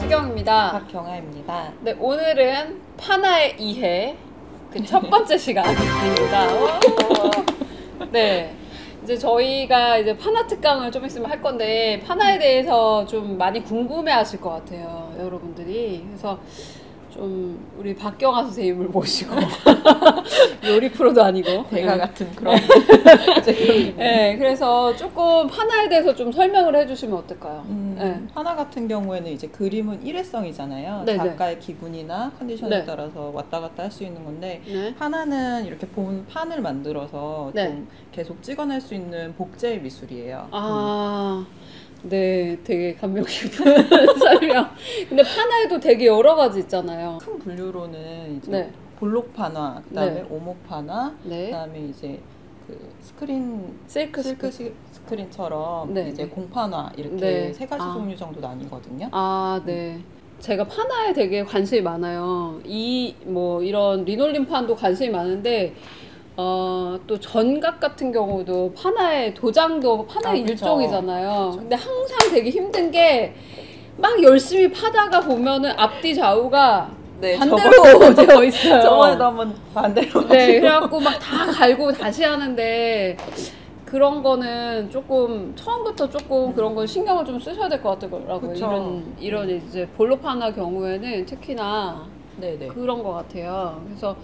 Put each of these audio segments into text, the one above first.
박경입니다. 박경아입니다. 네, 오늘은 파나의 이해 그 첫 번째 시간입니다. 오. 네. 이제 저희가 이제 파나 특강을 좀 있으면 할 건데 파나에 대해서 좀 많이 궁금해 하실 것 같아요. 여러분들이. 그래서 좀 우리 박경아 선생님을 모시고 요리 프로도 아니고 대가 네. 같은 그런 네, 그래서 조금 파나에 대해서 좀 설명을 해주시면 어떨까요? 음, 네. 하나 같은 경우에는 이제 그림은 일회성이잖아요. 네네. 작가의 기분이나 컨디션에 네. 따라서 왔다 갔다 할 수 있는 건데 네. 하나는 이렇게 본 판을 만들어서 네. 좀 계속 찍어낼 수 있는 복제의 미술이에요. 아, 네, 되게 감명 깊은 설명. 근데 파나에도 되게 여러 가지 있잖아요. 큰 분류로는 이제 네, 볼록 판화, 그다음에 네. 오목 판화, 네. 그다음에 이제 그 스크린 실크 실크 스크. 시- 스크린처럼 네, 이제 네. 공판화 이렇게 네. 세 가지 아. 종류 정도 나뉘거든요. 아, 네. 제가 파나에 되게 관심이 많아요. 이, 뭐, 이런 리놀림 판도 관심이 많은데, 어, 또 전각 같은 경우도 파나의 도장도 파나의 아, 그쵸. 일종이잖아요. 근데 항상 되게 힘든 게, 막 열심히 파다가 보면은 앞뒤 좌우가 네, 반대로 되어 있어요. 저번에도 한번 반대로 네, 그래갖고 막 다 갈고 다시 하는데 그런 거는 조금 처음부터 조금 그런 건 신경을 좀 쓰셔야 될 것 같더라고요. 그쵸. 이런 이런 이제 볼로파나 경우에는 특히나 네네. 그런 것 같아요. 그래서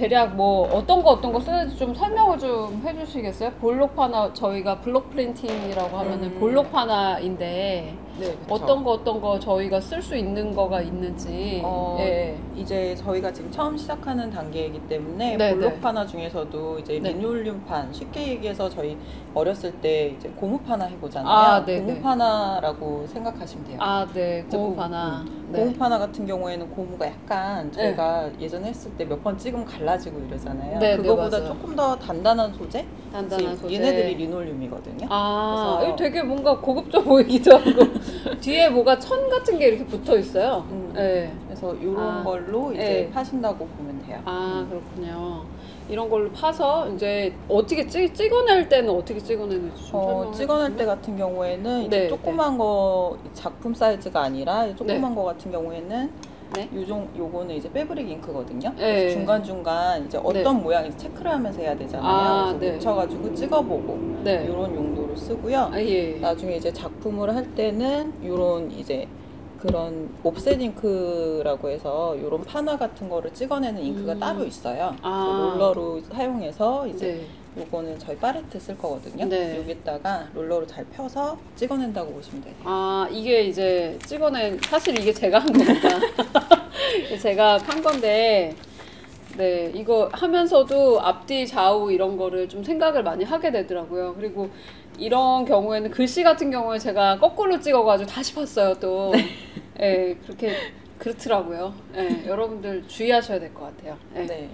대략 뭐 어떤 거 어떤 거 쓰는지 좀 설명을 좀 해주시겠어요? 볼록파나 저희가 블록 프린팅이라고 하면은 음. 볼록파나인데 네, 그쵸. 어떤 거 어떤 거 저희가 쓸 수 있는 거가 있는지 어, 예. 이제 저희가 지금 처음 시작하는 단계이기 때문에 네, 볼록파나 중에서도 이제 네. 리놀륨판 쉽게 얘기해서 저희 어렸을 때 이제 고무파나 해보잖아요. 아, 네, 네. 고무파나라고 생각하시면 돼요. 아, 네, 이제 고- 고무파나. 음, 네. 고무 파나 같은 경우에는 고무가 약간 저희가 예전에 했을 때 몇 번 찍으면 갈라지고 이러잖아요. 네, 네, 그거보다 맞아요. 조금 더 단단한 소재? 단단한 소재. 얘네들이 리놀륨이거든요. 아, 그래서- 되게 뭔가 고급져 보이기도 하고 뒤에 뭐가 천 같은 게 이렇게 붙어 있어요. 음. 네. 그래서 이런 아, 걸로 이제 네. 파신다고 보면 돼요. 아, 그렇군요. 이런 걸로 파서 이제 어떻게 찍, 찍어낼 때는 어떻게 찍어내는지 좀 어, 찍어낼? 때 같은 경우에는 이제 네, 조그만 거 작품 사이즈가 아니라 조그만 거 같은 경우에는 네. 요종 요거는 이제 패브릭 잉크거든요. 네. 그래서 중간 중간 이제 어떤 네. 모양인지 체크를 하면서 해야 되잖아요. 아, 그래서 네. 묻혀가지고 찍어보고 네. 이런 용도로 쓰고요. 아, 예. 나중에 이제 작품을 할 때는 이런 이제 그런 옵셋 잉크라고 해서 이런 판화 같은 거를 찍어내는 잉크가 음. 따로 있어요. 아. 롤러로 사용해서 이제 네. 요거는 저희 파레트 쓸 거거든요. 네. 여기다가 롤러로 잘 펴서 찍어낸다고 보시면 돼요. 아, 이게 이제 찍어낸, 사실 이게 제가 한 겁니다. 제가 판 건데, 네, 이거 하면서도 앞뒤 좌우 이런 거를 좀 생각을 많이 하게 되더라고요. 그리고 이런 경우에는 글씨 같은 경우에 제가 거꾸로 찍어가지고 다시 봤어요, 또. 네, 그렇게, 그렇더라고요. 네, 여러분들 주의하셔야 될 것 같아요. 네. 네.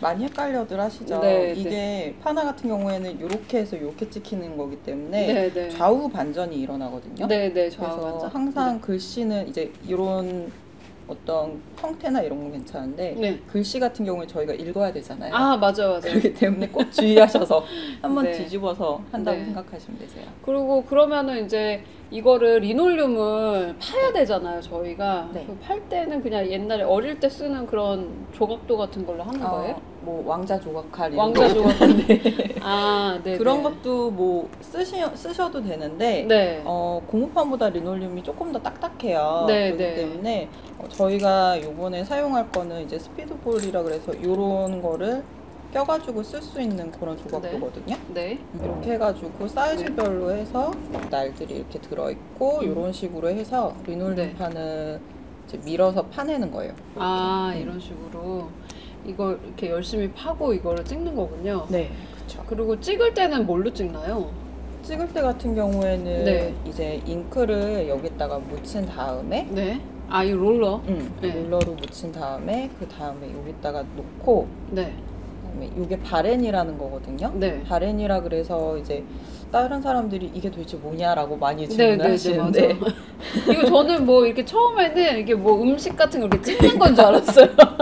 많이 헷갈려들 하시죠. 네, 이게 파나 같은 경우에는 이렇게 해서 이렇게 찍히는 거기 때문에 네, 네. 좌우 반전이 일어나거든요. 네, 네, 좌우 그래서 완전. 항상 글씨는 이제 이런 어떤 형태나 이런 건 괜찮은데 네. 글씨 같은 경우에 저희가 읽어야 되잖아요. 아, 맞아요, 맞아요. 그렇기 때문에 꼭 주의하셔서 한번 네. 뒤집어서 한다고 네. 생각하시면 되세요. 그리고 그러면은 이제 이거를 리놀륨을 파야 되잖아요, 저희가. 네. 그 팔 때는 그냥 옛날에 어릴 때 쓰는 그런 조각도 같은 걸로 하는 거예요? 어, 뭐 왕자 조각칼 이런 왕자 거 조각인데. 아, 네. 그런 네. 것도 뭐 쓰시, 쓰셔도 되는데 네. 어, 고무판보다 리놀륨이 조금 더 딱딱해요. 네, 그렇기 네. 때문에 어, 저희가 요번에 사용할 거는 이제 스피드볼이라 그래서 요런 거를 껴가지고 쓸 수 있는 그런 조각도거든요. 네. 이렇게 해가지고 사이즈별로 해서 날들이 이렇게 들어있고 음. 이런 식으로 해서 리놀륨 판을 이제 밀어서 파내는 거예요. 아, 이런 식으로 이걸 이렇게 열심히 파고 이거를 찍는 거군요. 네, 그렇죠. 그리고 찍을 때는 뭘로 찍나요? 찍을 때 같은 경우에는 네. 이제 잉크를 여기다가 묻힌 다음에 네. 아, 이 롤러. 음, 네. 롤러로 묻힌 다음에 그 다음에 여기다가 놓고 네. 그다음에 이게 바렌이라는 거거든요. 네. 바렌이라 그래서 이제 다른 사람들이 이게 도대체 뭐냐라고 많이 네, 질문을 네, 네, 하시는데 맞아. 이거 저는 뭐 이렇게 처음에는 이게 뭐 음식 같은 거 이렇게 찍는 건 줄 알았어요.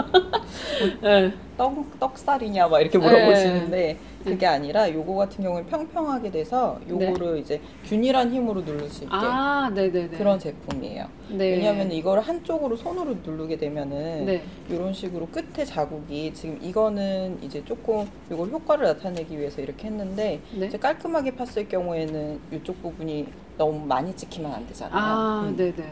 네. 떡 떡살이냐 막 이렇게 물어보시는데 그게 아니라 요거 같은 경우는 평평하게 돼서 요거를 이제 균일한 힘으로 누를 수 있게 아. 그런 제품이에요. 네. 왜냐하면 이거를 한쪽으로 손으로 누르게 되면은 네. 이런 식으로 끝에 자국이 지금 이거는 이제 조금 이걸 효과를 나타내기 위해서 이렇게 했는데 네. 이제 깔끔하게 팠을 경우에는 이쪽 부분이 너무 많이 찍히면 안 되잖아요. 아, 음. 네네.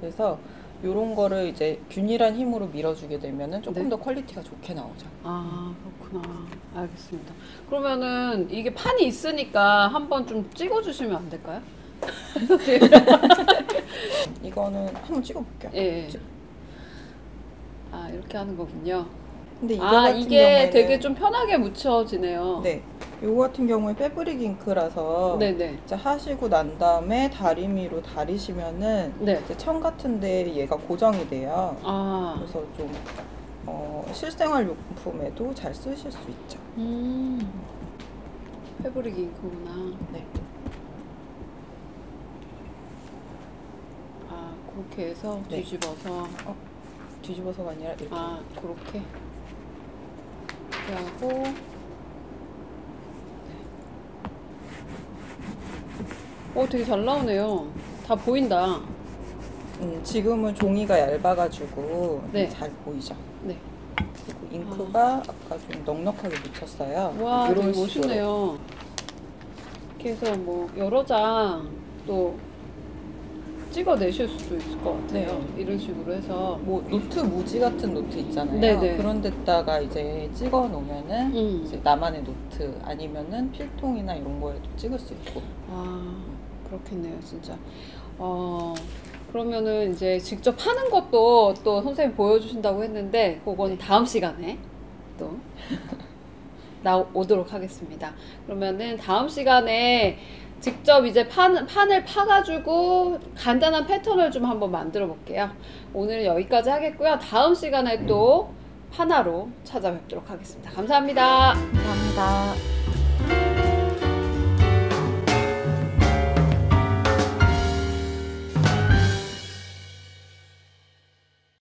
그래서 이런 거를 이제 균일한 힘으로 밀어주게 되면은 조금 네. 더 퀄리티가 좋게 나오죠. 아, 그렇구나. 알겠습니다. 그러면은 이게 판이 있으니까 한번 좀 찍어주시면 안 될까요? 이거는 한번 찍어볼게요. 예. 예. 아, 이렇게 하는 거군요. 근데 이거 아, 같은 이게 경우에는 되게 좀 편하게 묻혀지네요. 네, 요거 같은 경우에 패브릭 잉크라서 네네. 이제 하시고 난 다음에 다리미로 다리시면은 네. 이제 천 같은데 얘가 고정이 돼요. 아, 그래서 좀 어, 실생활 용품에도 잘 쓰실 수 있죠. 음. 패브릭 잉크구나. 네. 아, 그렇게 해서 네. 뒤집어서. 뒤집어서가 아니라 이렇게. 아, 그렇게. 이렇게 하고. 오, 되게 잘 나오네요. 다 보인다. 음, 지금은 종이가 얇아가지고 네. 잘 보이죠. 네. 그리고 잉크가 아. 까좀 넉넉하게 묻혔어요. 와, 이런 되게 식으로. 멋있네요. 이렇게 해서 뭐 여러 장 또 찍어내실 수도 있을 것 같아요. 네. 이런 식으로 해서. 뭐 노트 무지 같은 노트 있잖아요. 네네. 그런 데다가 이제 찍어 놓으면은 음. 이제 나만의 노트 아니면은 필통이나 이런 거에도 찍을 수 있고. 아, 그렇겠네요, 진짜. 어, 그러면은 이제 직접 하는 것도 또 선생님 보여주신다고 했는데, 그건 다음 시간에 또 나오도록 하겠습니다. 그러면은 다음 시간에 직접 이제 판, 판을 파가지고 간단한 패턴을 좀 한번 만들어 볼게요. 오늘은 여기까지 하겠고요. 다음 시간에 또 하나로 찾아뵙도록 하겠습니다. 감사합니다. 감사합니다.